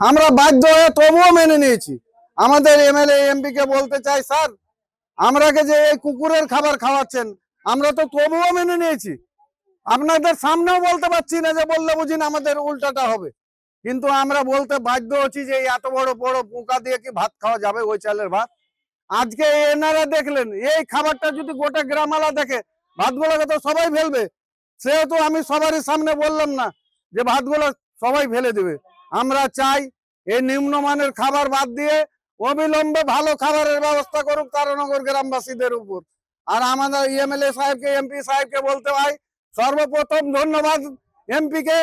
আমরা বাধ্য হয়ে তবুও মেনে নিয়েছি। আমাদের এমএলএ এমপি কে বলতে চাই, স্যার আমরাকে যে এই কুকুরের খাবার খাওয়াচ্ছেন, আমরা তো তবুও মেনে নিয়েছি। আপনাদের সামনেও বলতে পারছি না যে বললে বুঝিন আমাদের উল্টাটা হবে। কিন্তু আমরা বলতে বাধ্য হচ্ছি যে এত বড় বড় পোকা দিয়ে কি ভাত খাওয়া যাবে ওই চালের ভাত? আজকে এনারা দেখলেন, এই খাবারটা যদি গোটা গ্রামালা দেখে, ভাতগুলোকে তো সবাই ফেলবে। সেহেতু আমি সবারই সামনে বললাম না যে ভাতগুলো সবাই ফেলে দেবে। আমরা চাই এই নিম্নমানের খাবার বাদ দিয়ে অবিলম্বে ভালো খাবারের ব্যবস্থা করুক তারানগর গ্রামবাসীদের উপর। আর আমাদের এমএলএ সাহেবকে, এমপি সাহেবকে বলতে হয়, সর্বপ্রথম ধন্যবাদ এমপি কে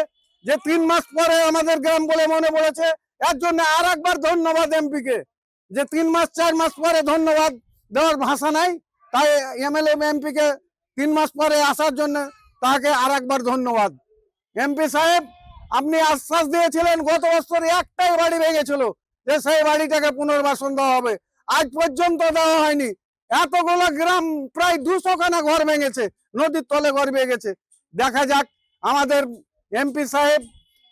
যে তিন মাস পরে আমাদের গ্রাম বলে মনে পড়েছে। এর জন্য আর একবার ধন্যবাদ এমপি কে যে তিন মাস, চার মাস পরে ধন্যবাদ দেওয়ার ভাষা নাই। তাই এমএলএ এমপি কে তিন মাস পরে আসার জন্য তাকে আর একবার ধন্যবাদ। এমপি সাহেব আপনি আশ্বাস দিয়েছিলেন, গত বছর একটাই বাড়ি ভেঙেছিল যে সেই বাড়িটাকে পুনর্বাসন দেওয়া হবে। আজ পর্যন্ত দেওয়া হয়নি। এতগুলো গ্রাম প্রায় দুশো খানা ঘর ভেঙেছে, নদীর তলে ঘর ভেঙেছে। দেখা যাক, আমাদের এমপি সাহেব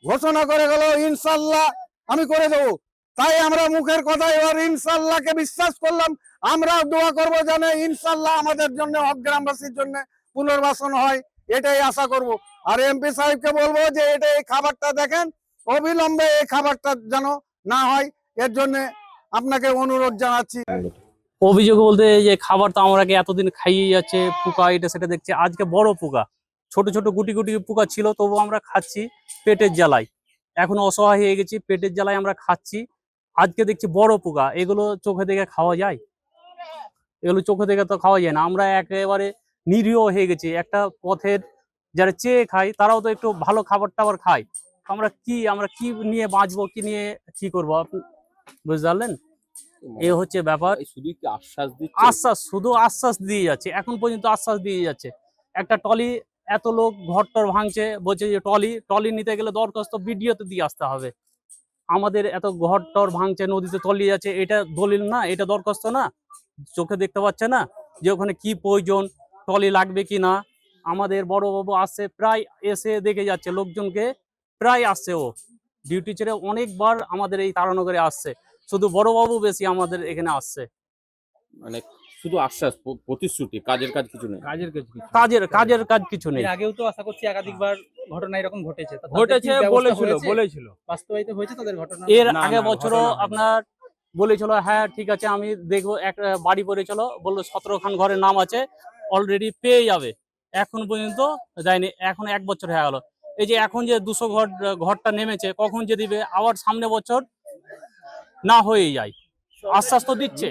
ঘোষণা করে গেল, ইনশাল্লাহ আমি করে দেবো। তাই আমরা মুখের কথা এবার ইনশাল্লাহকে বিশ্বাস করলাম। আমরা দোয়া করব যেন ইনশাল্লাহ আমাদের জন্য গ্রামবাসীর জন্য পুনর্বাসন হয়। এটাই আশা করব। আর এমপি সাহেবকে বলব যে এটা এই খাবারটা দেখেন, অবিলম্বে এই খাবারটা যেন না হয়, এর জন্য আপনাকে অনুরোধ জানাচ্ছি। অভিযোগ বলতে যে খাবার তো আমরাকে এতদিন খাইয়ে যাচ্ছে, পোকা এটা সেটা দেখছি, আজকে বড় পোকা। ছোট ছোট গুটি গুটি পোকা ছিল তবু আমরা খাচ্ছি পেটের জ্বালায়। এখন অসহায় হয়ে গেছি, পেটের জ্বালায় আমরা খাচ্ছি। আজকে দেখছি বড় পোকা, এগুলো চোখে দেখে খাওয়া যায়? এগুলো চোখে দেখে তো খাওয়া যায় না। আমরা একেবারে নিরীহ হয়ে গেছে। একটা পথের যারা চেয়ে খায় তারাও তো একটু ভালো খাবার টাবার খায় আমরা কি আমরা কি নিয়ে বাঁচবো কি নিয়ে কি করব? আপনি বুঝতে পারলেন? এ হচ্ছে ব্যাপার। শুধু কি আশ্বাস দিচ্ছে? আশ্বাস শুধু আশ্বাস দিয়ে যাচ্ছে। এখন পর্যন্ত আশ্বাস দিয়ে যাচ্ছে। একটা টলি এত লোক ঘরটর ভাঙছে বলছে যে টলি টলি নিতে গেলে দরখাস্ত ভিডিওতে দিয়ে আসতে হবে। আমাদের এত ঘরটর ভাঙছে নদীতে তলিয়ে যাচ্ছে এটা দলিল না এটা দরখাস্ত না। চোখে দেখতে পাচ্ছে না যে ওখানে কি প্রয়োজন। টলি লাগবে কি না? আমাদের বড় বাবু আসছে প্রায় এসে দেখে যাচ্ছে লোকজনকে প্রায় আসছে ও। ডিউটি ছেড়ে অনেকবার আমাদের এই তারানগরে আসছে। শুধু বড় বাবু বেশি আমাদের এখানে আসছে। মানে শুধু আশ্বাস প্রতিশ্রুতি কাজের কাজ কিছু নেই? কাজের কাজ কিছু কাজের কাজের কাজ কিছু নেই। আগেও তো আশা করছি একাধিকবার ঘটনা এরকম ঘটেছে। ঘটেছে বলেছিল হয়েছে? বলেছিল। বাস্তবায়িত হয়েছে তাদের ঘটনা? এর আগে বছরও আপনার বলেছিল হ্যাঁ ঠিক আছে আমি দেখব এক আহ, বাড়ি পড়েছিল বলল সতেরো খান ঘরের নাম আছে অলরেডি পেয়ে যাবে। এখন পর্যন্ত যায়নি এখন এক বছর হয়ে গেল। এই যে এখন যে দুশো ঘর ঘরটা নেমেছে কখন যে দিবে? আবার সামনে বছর না হয়ে যায়। আশ্বাস তো দিচ্ছে।